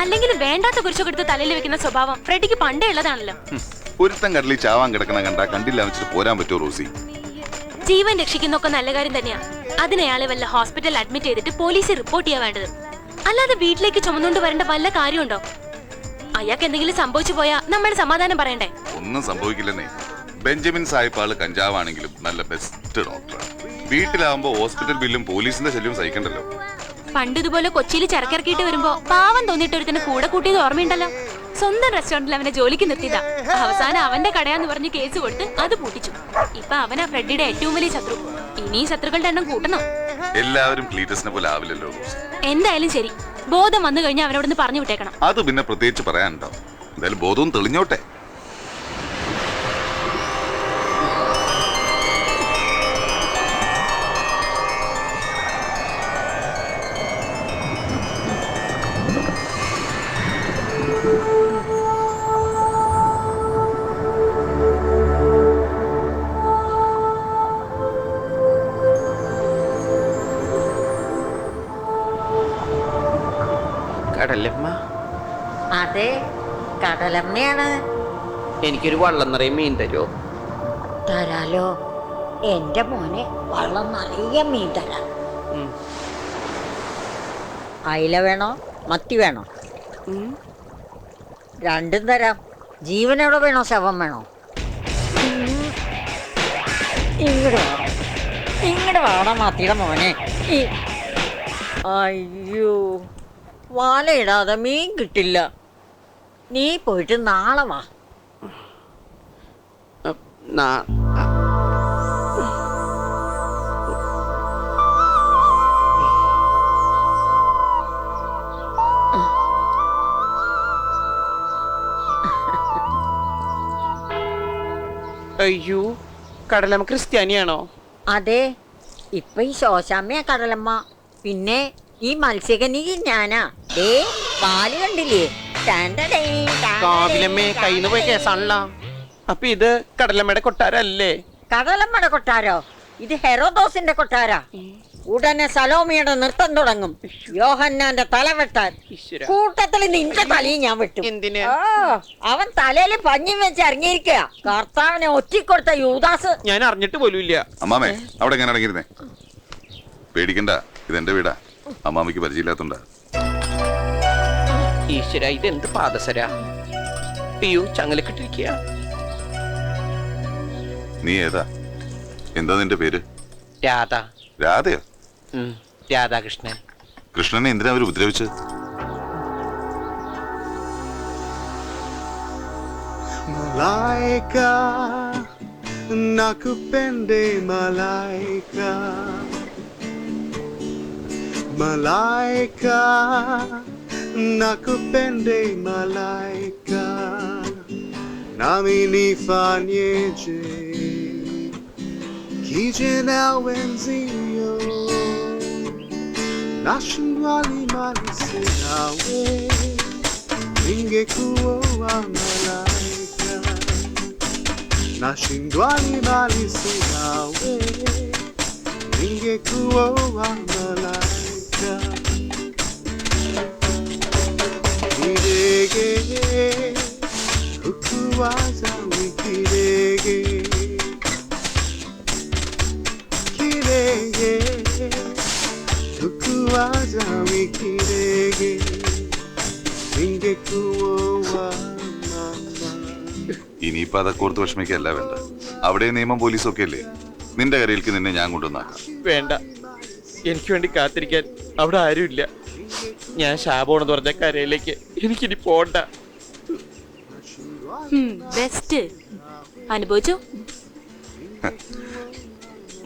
അല്ലെങ്കിൽ വേണ്ടാത്ത കുരിശൊക്കെ എടുത്ത് തലയിൽ വെക്കുന്ന സ്വഭാവം ഫ്രെഡിക്ക് പണ്ടേ ഉള്ളതാണല്ലോ. ഒരുത്തൻ കടലിൽ ചാവാൻ കിടക്കണ കണ്ട കണ്ടില്ല വെച്ചിട്ട് പോരാൻ പറ്റുമോ റോസി? ജീവൻ രക്ഷിക്കുന്നൊക്കെ നല്ല കാര്യം തന്നെയാ. അതിനയാളെ വല്ല ഹോസ്പിറ്റൽ അഡ്മിറ്റ് ചെയ്തിട്ട് പോലീസിൽ റിപ്പോർട്ട് ചെയ്യാൻ വേണ്ടത്. അല്ലാതെ വീട്ടിലേക്ക് ചുമന്നുകൊണ്ട് വരേണ്ട വല്ല കാര്യമുണ്ടോ? അയാൾക്ക് എന്തെങ്കിലും സംഭവിച്ചു പോയാ നമ്മൾ സമാധാനം പറയണ്ടേ? ഒന്നും സംഭവിക്കില്ലെന്നേ. ബെഞ്ചമിൻ സാഹിബ് ആൾ കഞ്ചാവാണെങ്കിലും നല്ല ബെസ്റ്റ് ഡോക്ടറാണ് വീട്ടിലാവുമ്പോ ഹോസ്പിറ്റൽ ബില്ലും പോലീസിന്റെ ശല്യവും സഹിക്കണ്ടല്ലോ. പണ്ട് ഇതുപോലെ കൊച്ചിയിൽ ചരക്കിറക്കിയിട്ട് വരുമ്പോ പാവം തോന്നിയിട്ട് ഒരുത്തന്നെ കൂടെ കൂട്ടിയത് ഓർമ്മയുണ്ടല്ലോ? സ്വന്തം റെസ്റ്റോറന്റിൽ അവനെ ജോലിക്ക് നിർത്തിയതാ. അവസാനം അവന്റെ കടയാന്ന് പറഞ്ഞ് കേസ് കൊടുത്ത് അത് പൂട്ടിച്ചു. ഇപ്പൊ അവനാ ഫ്രെഡിയുടെ ഏറ്റവും വലിയ ശത്രു. ഇനി ശത്രുക്കളുടെ എണ്ണം കൂട്ടണം? എല്ലാവരും പോലെ ആവില്ലല്ലോ എന്തായാലും ശരി. ബോധം വന്നു കഴിഞ്ഞാൽ അവനോടൊന്ന് പറഞ്ഞു വിട്ടേക്കണം. അത് പിന്നെ പ്രത്യേകിച്ച് പറയാനുണ്ടോ? എന്തായാലും ബോധവും തെളിഞ്ഞോട്ടെ. അതെ കടലമ്മയാണ്. എനിക്കൊരു വള്ളം നിറയെ മീൻ തരുമോ തരാലോ. എന്റെ മോനെ വള്ളം നിറയെ മീൻ തരാം. അയില വേണോ? മത്തി വേണോ? രണ്ടും തരാം. ജീവനോടെ വേണോ? ശവം വേണോ? ഇങ്ങോട്ട് വേണം ഇങ്ങോട്ട് വേണം മത്തിയുടെ മോനെ. അയ്യോ ഇടാതെ മീൻ കിട്ടില്ല. നീ പോയിട്ട് നാളെ വാ. അയ്യോ കടലമ്മ ക്രിസ്ത്യാനിയാണോ? അതെ ഇപ്പൊ ഈ ശോശാമ്മയാ കടലമ്മ. പിന്നെ ഈ മത്സ്യകനി ഞാനാ. ഏ പാൽ കണ്ടില്ലേ? കാവിലമ്മേ കയ്യിന്ന് പോയി കേസാണല്ലോ. അപ്പൊ ഇത് കടലമ്മയുടെ കൊട്ടാരല്ലേ കടലമ്മയുടെ കൊട്ടാരോ? ഇത് ഹെറോദോസിന്റെ കൊട്ടാരാ. ഉടനെ സലോമിയുടെ നൃത്തം തുടങ്ങും. യോഹന്നാന്റെ തല വെട്ടാൻ. കൂട്ടത്തിൽ നിന്റെ തലയും ഞാൻ വെട്ടും. എന്തിന്? അവൻ തലയിൽ പഞ്ഞി വെച്ച് ഇറങ്ങിയിരിക്കുക കർത്താവിനെ ഒറ്റിക്കൊടുത്ത യൂദാസ്. ഞാൻ അറിഞ്ഞിട്ട് പോലും ഇല്ല. അമ്മാമേ അവിടെ എങ്ങനെ അടങ്ങിയിരുന്നേ? പേടിക്കണ്ട ഇത് ഇതെന്റെ വീടാ. അമ്മാമയ്ക്ക് പരിചയമില്ലാത്തോണ്ടാ. ഈശ്വര ഇതെന്ത് പാദസര? പിയു ചങ്ങലക്കിട്ടിരിക്കുക നീ ഏതാ? എന്താ നിന്റെ പേര്? രാധ. രാധയോ? ഉം, രാധാകൃഷ്ണൻ. കൃഷ്ണനെ എന്തിനാ അവർ ഉപദ്രവിച്ചത്? Malaika, nakupende malaika. Malaika, nakupende malaika. Nami nifanyeje, kije na wenzio. Nashindwali mali sinawe, ningekuwa malaika. Nashindwa nimalisi nawe, ningekuwa malaika. Kidege, kukuwaza wikidege. Kidege, kukuwaza wikidege. Ningekuwa mama. ഇനിയിപ്പോ അതൊക്കെ ഓർത്ത് വിഷമിക്കല്ല വേണ്ട അവിടെ നിയമം പോലീസും ഒക്കെ അല്ലേ നിന്റെ കരയിലേക്ക് നിന്നെ ഞാൻ കൊണ്ടുവന്നാക്കാം വേണ്ട എനിക്ക് വേണ്ടി കാത്തിരിക്കാൻ അവിടെ ആരുമില്ല ഞാൻ ശാപമാണെന്ന് പറഞ്ഞ കരയിലേക്ക് എനിക്കിനി പോണ്ട. ബെസ്റ്റ് അനുഭവിച്ചു?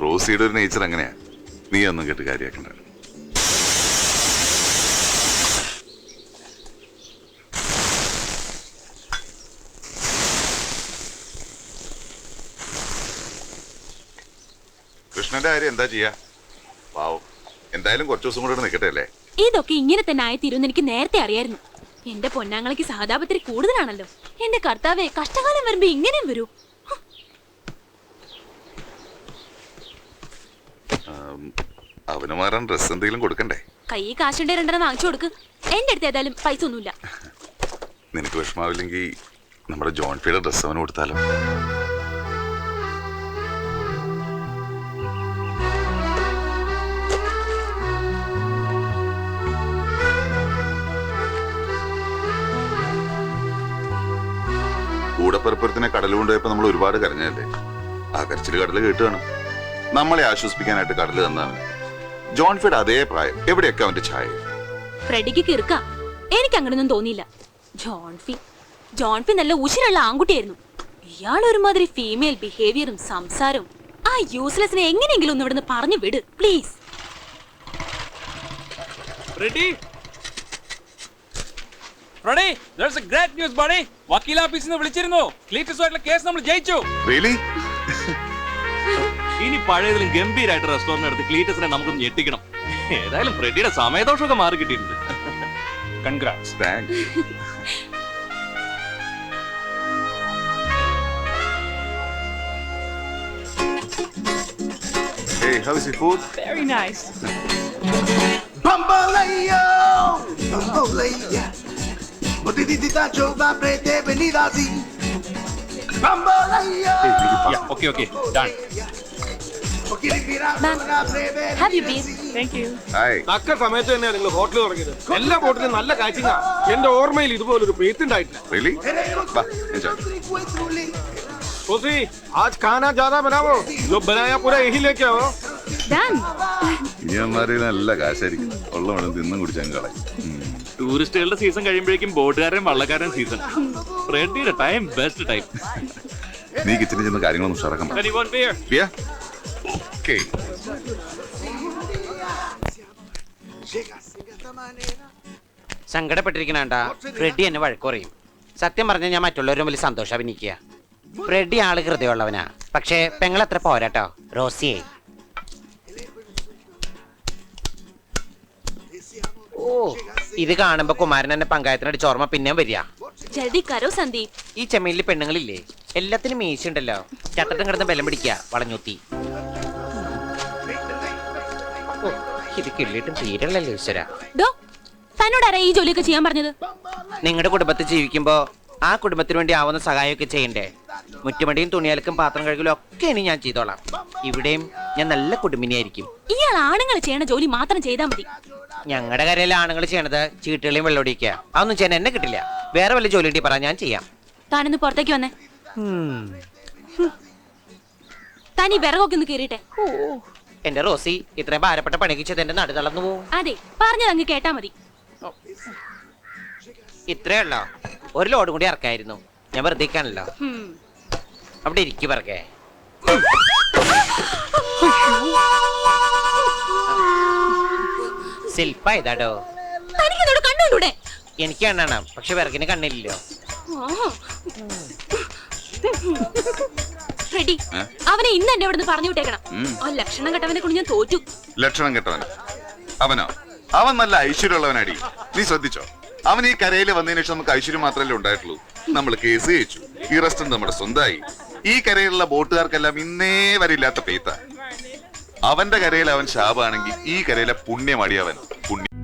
റോസിയുടെ ഒരു നേച്ചർ അങ്ങനെയാ. നീ ഒന്നും കേട്ട് കാര്യാക്കണ്ട കൃഷ്ണന്റെ കാര്യം എന്താ ചെയ്യാ? പാവം എന്തായാലും കുറച്ചു ദിവസം കൂടെ ഇവിടെ നിൽക്കട്ടെ അല്ലേ? ഇതൊക്കെ ഇങ്ങനെ തന്നെ ആയിത്തീരുമെന്ന് എനിക്ക് നേരത്തെ അറിയായിരുന്നു. എന്റെ പൊന്നാങ്ങളയ്ക്ക് സഹതാപത്തിരി കൂടുതലാണല്ലോ. എന്റെ കർത്താവെ കഷ്ടകാലം വരുമ്പോ ഇങ്ങനെയും വരൂ. അവന് മാറാൻ ഡ്രസ് എന്തെങ്കിലും കൊടുക്കണ്ടേ? കൈ കാശുണ്ടെ രണ്ടെണ്ണം വാങ്ങിച്ചു കൊടുക്ക്. എന്റെ അടുത്ത് ഏതായാലും പൈസ ഒന്നുമില്ല. നിനക്ക് വിഷമാവില്ലെങ്കിൽ നമ്മുടെ ജോൺ ഫിയുടെ ഡ്രസ്സ് അവന് കൊടുത്താലോ? കൂടപ്പരപ്പുറത്തിനെ കടൽ കൊണ്ടുപോയപ്പോ നമ്മൾ ഒരുപാട് കരഞ്ഞല്ലേ ആ കരച്ചിൽ കടൽ കേട്ടുകയാണ് നമ്മളെ ആശ്വസിപ്പിക്കാനായിട്ട് കടൽ തന്നാണ്. ജോൺ ഫെഡ് അതേ പ്രായം. എവിടെയൊക്കെ അവന്റെ ഛായ? ഫ്രെഡിക്ക് കിറുക്ക. എനിക്ക് അങ്ങനൊന്നും തോന്നിയില്ല ജോൺഫി ജോൺഫി നല്ല ഉശിരുള്ള ആൺകുട്ടിയായിരുന്നു. ഇയാൾ ഒരുമാതിരി ഫീമെയിൽ ബിഹേവിയറും സംസാരവും ആ യൂസ്ലെസ്സിനെ എങ്ങനെയെങ്കിലും ഒന്ന് ഇവിടുന്ന് പറഞ്ഞു വിട് please ready there's a great news buddy വക്കീൽ ഓഫീസിൽ നിന്ന് വിളിച്ചിരുന്നു. ക്ലീറ്റസുമായിട്ടുള്ള കേസ് നമ്മൾ ജയിച്ചു. റിയലി ഇനി പഴയതിലും ഗംഭീരമായിട്ട് റെസ്റ്റോറന്റ് എടുത്ത് ക്ലീറ്റസിനെ നമുക്കൊന്ന് ഞെട്ടിക്കണം. ഏതായാലും ഫ്രെഡിയുടെ സമയദോഷമൊക്കെ മാറി കിട്ടിയിട്ടുണ്ട്. Congrats thanks Hey, how is your food? Very nice Bamboleo, bambolea. Motitita chova prete venida así. Bamboleo. Okay okay done Ma'am, have you been? Hi. തക്ക സമയത്ത് തന്നെയാണ് നിങ്ങൾ ഹോട്ടൽ തുടങ്ങിയത് എല്ലാ ഹോട്ടലും നല്ല കാച്ചിങ്ങ എന്റെ ഓർമ്മയിൽ ഇതുപോലൊരു പേത്ത് ഉണ്ടായിട്ടില്ല Really? Bah, enjoy. सोसी आज खाना ज्यादा बनाओ जो बनाया पूरा यही लेके आओ Done. ഇനി അമ്മാരി നല്ല കാശായിരിക്കും ഉള്ള വേണം തിന്നും കുടിച്ചാൽ കളയും ടൂറിസ്റ്റുകളുടെ സീസൺ കഴിയുമ്പോഴേക്കും ബോട്ടുകാരൻ വള്ളക്കാരൻ സീസൺ റെഡിയുടെ ടൈം ബെസ്റ്റ് ടൈം നീ കിച്ചണിൽ ചെന്ന് കാര്യങ്ങളൊന്നും ഉഷാറാക്കാൻ beer? സങ്കടപ്പെട്ടിരിക്കണണ്ട. ഫ്രെഡി എന്നെ വഴക്ക് പറയും. സത്യം പറഞ്ഞാൽ ഞാൻ മറ്റുള്ളവരും വലിയ സന്തോഷം അഭിനയിക്കുക. ഫ്രെഡി ആൾ ഹൃദയമുള്ളവനാ. പക്ഷേ പെങ്ങളത്ര പോരാട്ടോ. റോസിയെ. ഓ ഇത് കാണുമ്പോ കുമാരൻ എന്നെ പങ്കായത്തിനടിച്ച് ഓർമ്മ പിന്നെയും വരിക. ജൽദി കരോ സന്ദീപ്? ഈ ചെമ്മീനിൽ പെണ്ണുങ്ങളില്ലേ എല്ലാത്തിനും മീശ ഉണ്ടല്ലോ ചട്ടത്തും കിടന്ന് ബലം പിടിക്കുക വളഞ്ഞൂത്തി. ഓ, ഇത് കിള്ളിയിട്ടും തീരല്ലല്ലോ ഈശ്വര. ഡോ തന്നോട് ആരാ ഈ ജോലിയൊക്കെ ചെയ്യാൻ പറഞ്ഞത്? നിങ്ങളുടെ കുടുംബത്തിൽ ജീവിക്കുമ്പോ ആ കുടുംബത്തിന് വേണ്ടി ആവുന്ന സഹായമൊക്കെ ചെയ്യണ്ടേ? മുറ്റുമടിയും തുണിയലക്കും പാത്രം കഴുകലും ഒക്കെ ഇനി ഞാൻ ചെയ്തോളാം. ഇവിടെയും ഞാൻ നല്ല കുടുംബിനിയായിരിക്കും. ഇയാൾ ആണുങ്ങൾ ചെയ്യണ ജോലി മാത്രം ചെയ്താൽ മതി. ഞങ്ങളുടെ കരയിലെ ആണുങ്ങൾ ചെയ്യണത് ചീട്ടുകളെയും വെള്ളമൊടിക്കുക അതൊന്നും ചെയ്യാൻ എന്നെ കിട്ടില്ല. വേറെ വല്ല ജോലി കിട്ടി പറ ഞാൻ ചെയ്യാം. താനൊന്ന് പുറത്തേക്ക് വന്നേ. താൻ ഈ വിറകൊക്കെ ഒന്ന് കയറിട്ടെ എന്റെ റോസി ഇത്രയും ഭാരപ്പെട്ട പണിക്ക് ചെയ്ത് എന്റെ നടു തളർന്നു പോവും. അതെ പറഞ്ഞത് അങ്ങ് കേട്ടാ മതി. ഇത്രേ ഉള്ളോ? ഒരു ലോഡ് കൂടി ഇറക്കായിരുന്നു. ഞാൻ വെറുതെ ഇരിക്കാനല്ലോ അവിടെ ഇരിക്കു പറക്കേ. ശില്പ ഇതാടോ തനിക്കിതോട് കണ്ണുകൊണ്ടൂടെ എനിക്ക് കണ്ണാണ് പക്ഷെ വിറകിന് കണ്ണില്ലല്ലോ. റെഡി? അവനെ ഇന്ന് എന്നെ ഇവിടുന്ന് പറഞ്ഞു വിട്ടേക്കണം. ആ ലക്ഷണം കെട്ടവനെ കൊണ്ട് ഞാൻ തോറ്റു. ലക്ഷണം കെട്ടവൻ അവനോ? അവൻ നല്ല ഐശ്വര്യമുള്ളവനടി. നീ ശ്രദ്ധിച്ചോ? അവൻ ഈ കരയിൽ വന്നതിന് ശേഷം നമുക്ക് ഐശ്വര്യം മാത്രമല്ലേ ഉണ്ടായിട്ടുള്ളൂ. നമ്മൾ കേസ് ജയിച്ചു. ഈ റെസ്റ്റോറന്റ് നമ്മുടെ സ്വന്തമായി. ഈ കരയിലുള്ള ബോട്ടുകാർക്കെല്ലാം ഇന്നേ വരെ ഇല്ലാത്ത പെയ്ത്ത അവന്റെ കരയിൽ അവൻ ശാപാണെങ്കിൽ ഈ കരയിലെ പുണ്യമടി അവൻ. പുണ്യം